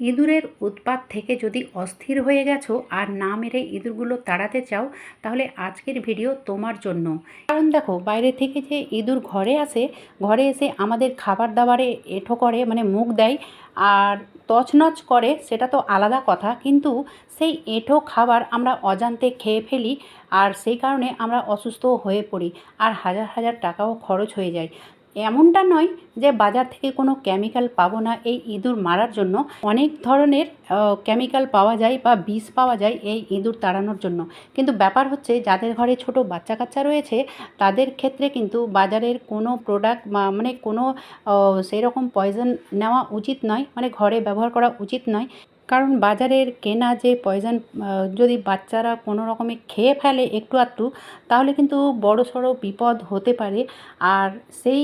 ইঁদুরের উৎপাত থেকে যদি অস্থির হয়ে গেছো আর না মেরে ইঁদুরগুলো তাড়াতে চাও, তাহলে আজকের ভিডিও তোমার জন্য। কারণ দেখো, বাইরে থেকে যে ইঁদুর ঘরে আসে, ঘরে এসে আমাদের খাবার দাবারে এঁঠো করে মানে মুখ দেয় আর তছনছ করে, সেটা তো আলাদা কথা। কিন্তু সেই এঁঠো খাবার আমরা অজান্তে খেয়ে ফেলি আর সেই কারণে আমরা অসুস্থ হয়ে পড়ি আর হাজার হাজার টাকাও খরচ হয়ে যায়। এমনটা নয় যে বাজার থেকে কোনো কেমিক্যাল পাবো না এই ইঁদুর মারার জন্য। অনেক ধরনের কেমিক্যাল পাওয়া যায় বা বিষ পাওয়া যায় এই ইঁদুর তাড়ানোর জন্য। কিন্তু ব্যাপার হচ্ছে যাদের ঘরে ছোট বাচ্চা কাচ্চা রয়েছে, তাদের ক্ষেত্রে কিন্তু বাজারের কোনো প্রোডাক্ট বা মানে কোনো সেই রকম পয়জন নেওয়া উচিত নয়। মানে ঘরে ব্যবহার করা উচিত নয়। কারণ বাজারের কেনা যে পয়জন যদি বাচ্চারা কোনো রকমে খেয়ে ফেলে একটু আধটু, তাহলে কিন্তু বড় সড়ো বিপদ হতে পারে। আর সেই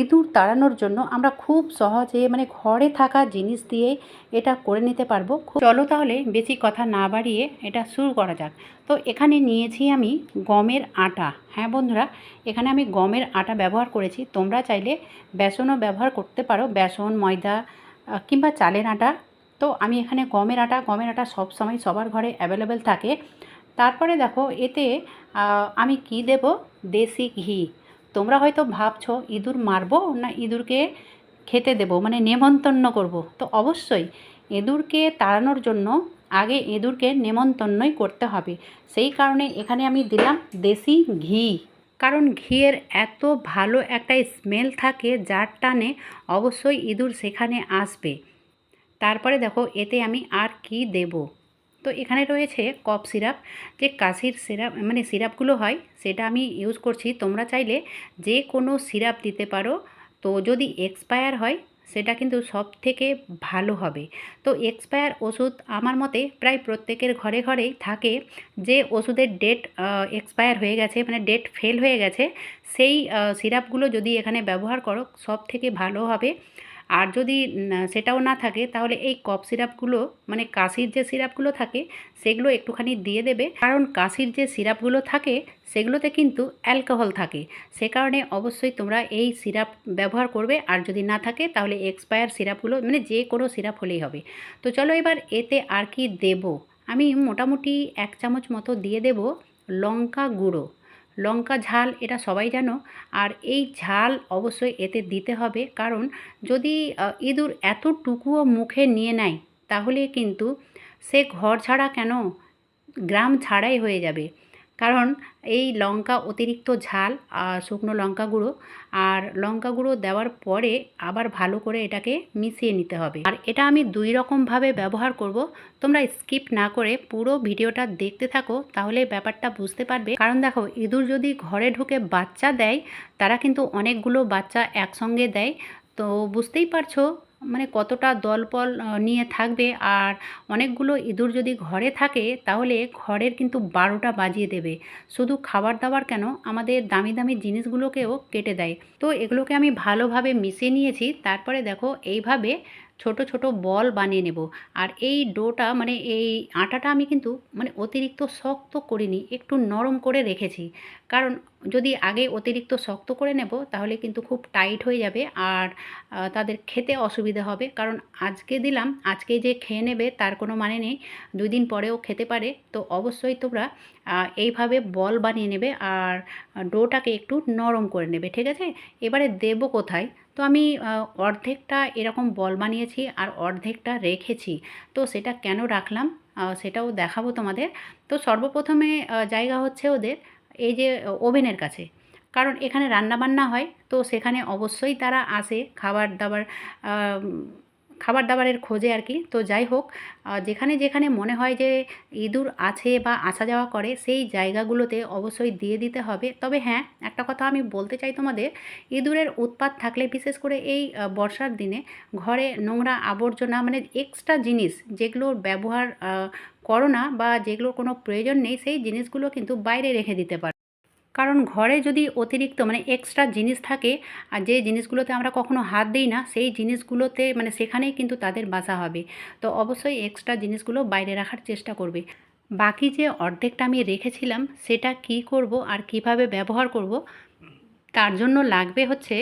ইঁদুর তাড়ানোর জন্য আমরা খুব সহজে মানে ঘরে থাকা জিনিস দিয়ে এটা করে নিতে পারব। চলো তাহলে বেশি কথা না বাড়িয়ে এটা শুরু করা যাক। তো এখানে নিয়েছি আমি গমের আটা। হ্যাঁ বন্ধুরা, এখানে আমি গমের আটা ব্যবহার করেছি। তোমরা চাইলে বেসনও ব্যবহার করতে পারো। বেসন, ময়দা কিংবা চালের আটা। তো আমি এখানে গমের আটা গমের আটা সব সময় সবার ঘরে অ্যাভেলেবেল থাকে। তারপরে দেখো এতে আমি কি দেব? দেশি ঘি। তোমরা হয়তো ভাবছ, ইঁদুর মারবো না ইঁদুরকে খেতে দেব? মানে নেমন্তন্ন করব? তো অবশ্যই ইঁদুরকে তাড়ানোর জন্য আগে ইঁদুরকে নেমন্তন্নই করতে হবে। সেই কারণে এখানে আমি দিলাম দেশি ঘি। কারণ ঘিয়ের এত ভালো একটা স্মেল থাকে যার টানে অবশ্যই ইঁদুর সেখানে আসবে। তারপরে দেখো, এতে আমি আর কি দেব? তো এখানে রয়েছে কফ সিরাপ। যে কাশির সিরাপ মানে সিরাপগুলো হয়, সেটা আমি ইউজ করছি। তোমরা চাইলে যে কোনো সিরাপ দিতে পারো। তো যদি এক্সপায়ার হয়, সেটা কিন্তু সব থেকে ভালো হবে। তো এক্সপায়ার ওষুধ আমার মতে প্রায় প্রত্যেকের ঘরে ঘরেই থাকে। যে ওষুধের ডেট এক্সপায়ার হয়ে গেছে মানে ডেট ফেল হয়ে গেছে, সেই সিরাপগুলো যদি এখানে ব্যবহার করো সব থেকে ভালো হবে। আর যদি সেটাও না থাকে, তাহলে এই কফ সিরাপগুলো মানে কাশির যে সিরাপগুলো থাকে, সেগুলো একটুখানি দিয়ে দেবে। কারণ কাশির যে সিরাপগুলো থাকে, সেগুলোতে কিন্তু অ্যালকোহল থাকে। সে কারণে অবশ্যই তোমরা এই সিরাপ ব্যবহার করবে। আর যদি না থাকে, তাহলে এক্সপায়ার সিরাপগুলো মানে যে কোনো সিরাপ হলেই হবে। তো চলো এবার এতে আর কি দেব? আমি মোটামুটি এক চামচ মতো দিয়ে দেব লঙ্কা গুঁড়ো। লঙ্কা ঝাল এটা সবাই জানো। আর এই ঝাল অবশ্যই এতে দিতে হবে। কারণ যদি ইঁদুর এতটুকুও মুখে নিয়ে নেয়, তাহলে কিন্তু সে ঘর ছাড়া কেন? গ্রাম ছাড়াই হয়ে যাবে। কারণ এই লঙ্কা অতিরিক্ত ঝাল আর শুকনো লঙ্কা গুঁড়ো, আর লঙ্কা গুঁড়ো দেওয়ার পরে আবার ভালো করে এটাকে মিশিয়ে নিতে হবে। আর এটা আমি দুই রকমভাবে ব্যবহার করব। তোমরা স্কিপ না করে পুরো ভিডিওটা দেখতে থাকো, তাহলে ব্যাপারটা বুঝতে পারবে। কারণ দেখো, ইঁদুর যদি ঘরে ঢুকে বাচ্চা দেয়, তারা কিন্তু অনেকগুলো বাচ্চা একসঙ্গে দেয়। তো বুঝতেই পারছ মানে কতটা দলপল নিয়ে থাকবে আর অনেকগুলো ইঁদুর যদি ঘরে থাকে তাহলে ঘরের কিন্তু বারোটা বাজিয়ে দেবে। শুধু খাবার দাবার কেন? আমাদের দামি দামি জিনিসগুলোকেও কেটে দেয়। তো এগুলোকে আমি ভালোভাবে মিশিয়ে নিয়েছি। তারপরে দেখো এইভাবে ছোট ছোট বল বানিয়ে নেব। আর এই ডোটা মানে এই আটাটা আমি কিন্তু মানে অতিরিক্ত শক্ত করিনি, একটু নরম করে রেখেছি। কারণ যদি আগে অতিরিক্ত শক্ত করে নেব, তাহলে কিন্তু খুব টাইট হয়ে যাবে আর তাদের খেতে অসুবিধা হবে। কারণ আজকে দিলাম, আজকে যে খেয়ে নেবে তার কোনো মানে নেই, দুই দিন পরেও খেতে পারে। তো অবশ্যই তোমরা এইভাবে বল বানিয়ে নেবে আর ডোটাকে একটু নরম করে নেবে, ঠিক আছে? এবারে দেবো কোথায়? তো আমি অর্ধেকটা এরকম বল বানিয়েছি আর অর্ধেকটা রেখেছি। তো সেটা কেন রাখলাম? সেটাও দেখাবো তোমাদের। তো সর্বপ্রথমে জায়গা হচ্ছে ওদের এই যে ওভেনের কাছে। কারণ এখানে রান্নাবান্না হয়, তো সেখানে অবশ্যই তারা আসে, খাবার দাবার খাবার দাবারের খোঁজে আর কি। তো যাই হোক যেখানে যেখানে মনে হয় যে ইঁদুর আছে বা আসা যাওয়া করে, সেই জায়গাগুলোতে অবশ্যই দিয়ে দিতে হবে। তবে হ্যাঁ একটা কথা আমি বলতে চাই তোমাদের, ইঁদুরের উৎপাত থাকলে, বিশেষ করে এই বর্ষার দিনে ঘরে নোংরা আবর্জনা মানে এক্সট্রা জিনিস যেগুলোর ব্যবহার করো না বা যেগুলোর কোনো প্রয়োজন নেই, সেই জিনিসগুলো কিন্তু বাইরে রেখে দিতে পারো। কারণ ঘরে যদি অতিরিক্ত মানে এক্সট্রা জিনিস থাকে, আর যে জিনিসগুলোতে আমরা কখনো হাত দিই না, সেই জিনিসগুলোতে মানে সেখানেই কিন্তু তাদের বাসা হবে। তো অবশ্যই এক্সট্রা জিনিসগুলো বাইরে রাখার চেষ্টা করবে। বাকি যে অর্ধেকটা আমি রেখেছিলাম, সেটা কি করব আর কীভাবে ব্যবহার করব, তার জন্য লাগবে হচ্ছে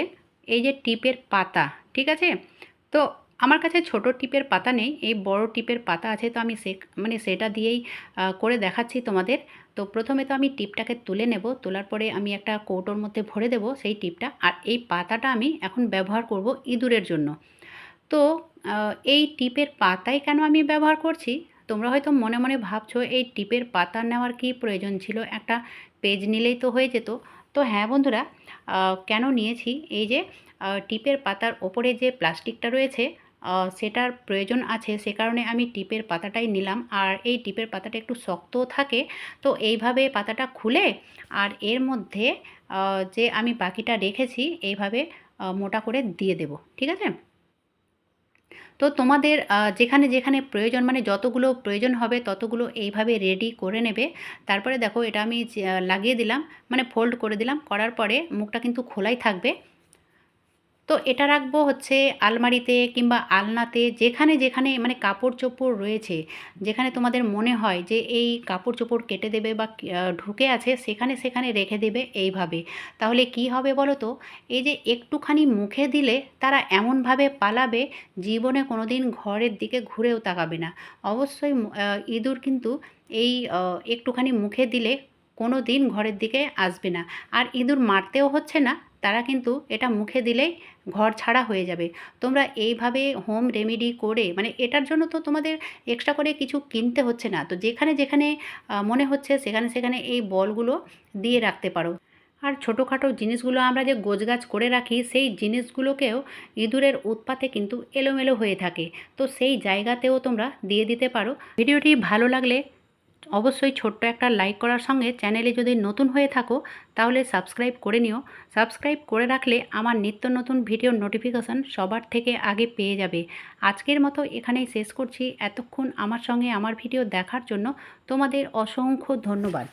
এই যে টিপের পাতা, ঠিক আছে? তো আমার কাছে ছোট টিপের পাতা নেই, এই বড় টিপের পাতা আছে, তো আমি সে মানে সেটা দিয়েই করে দেখাচ্ছি তোমাদের। তো প্রথমে তো আমি টিপটাকে তুলে নেব, তোলার পরে আমি একটা কৌটোর মধ্যে ভরে দেব সেই টিপটা। আর এই পাতাটা আমি এখন ব্যবহার করব ইঁদুরের জন্য। তো এই টিপের পাতাই কেন আমি ব্যবহার করছি? তোমরা হয়তো মনে মনে ভাবছ, এই টিপের পাতা নেওয়ার কি প্রয়োজন ছিল? একটা পেজ নিলেই তো হয়ে যেত। তো হ্যাঁ বন্ধুরা কেন নিয়েছি? এই যে টিপের পাতার ওপরে যে প্লাস্টিকটা রয়েছে সেটার প্রয়োজন আছে, সে কারণে আমি টিপের পাতাটাই নিলাম। আর এই টিপের পাতাটা একটু শক্তও থাকে, তো এইভাবে পাতাটা খুলে আর এর মধ্যে যে আমি বাকিটা রেখেছি, এইভাবে মোটা করে দিয়ে দেব, ঠিক আছে? তো তোমাদের যেখানে যেখানে প্রয়োজন মানে যতগুলো প্রয়োজন হবে, ততগুলো এইভাবে রেডি করে নেবে। তারপরে দেখো, এটা আমি লাগিয়ে দিলাম মানে ফোল্ড করে দিলাম, করার পরে মুখটা কিন্তু খোলাই থাকবে। তো এটা রাখব হচ্ছে আলমারিতে কিংবা আলনাতে যেখানে যেখানে মানে কাপড় চোপড় রয়েছে, যেখানে তোমাদের মনে হয় যে এই কাপড় চোপড় কেটে দেবে বা ঢুকে আছে সেখানে সেখানে রেখে দেবে এইভাবে। তাহলে কি হবে বলো তো? এই যে একটুখানি মুখে দিলে তারা এমনভাবে পালাবে, জীবনে কোনো দিন ঘরের দিকে ঘুরেও তাকাবে না। অবশ্যই ইঁদুর কিন্তু এই একটুখানি মুখে দিলে কোনো দিন ঘরের দিকে আসবে না। আর ইঁদুর মারতেও হচ্ছে না তারা কিন্তু এটা মুখে দিলেই ঘর ছাড়া হয়ে যাবে। তোমরা এইভাবে হোম রেমেডি করে মানে এটার জন্য তো তোমাদের এক্সট্রা করে কিছু কিনতে হচ্ছে না। তো যেখানে যেখানে মনে হচ্ছে সেখানে সেখানে এই বলগুলো দিয়ে রাখতে পারো। আর ছোটোখাটো জিনিসগুলো আমরা যে গোছগাছ করে রাখি, সেই জিনিসগুলোকেও ইঁদুরের উৎপাতে কিন্তু এলোমেলো হয়ে থাকে। তো সেই জায়গাতেও তোমরা দিয়ে দিতে পারো। ভিডিওটি ভালো লাগলে অবশ্যই ছোট্ট একটা লাইক করার সঙ্গে চ্যানেলে যদি নতুন হয়ে থাকো, তাহলে সাবস্ক্রাইব করে নিও। সাবস্ক্রাইব করে রাখলে আমার নিত্য নতুন ভিডিওর নোটিফিকেশান সবার থেকে আগে পেয়ে যাবে। আজকের মতো এখানেই শেষ করছি। এতক্ষণ আমার সঙ্গে আমার ভিডিও দেখার জন্য তোমাদের অসংখ্য ধন্যবাদ।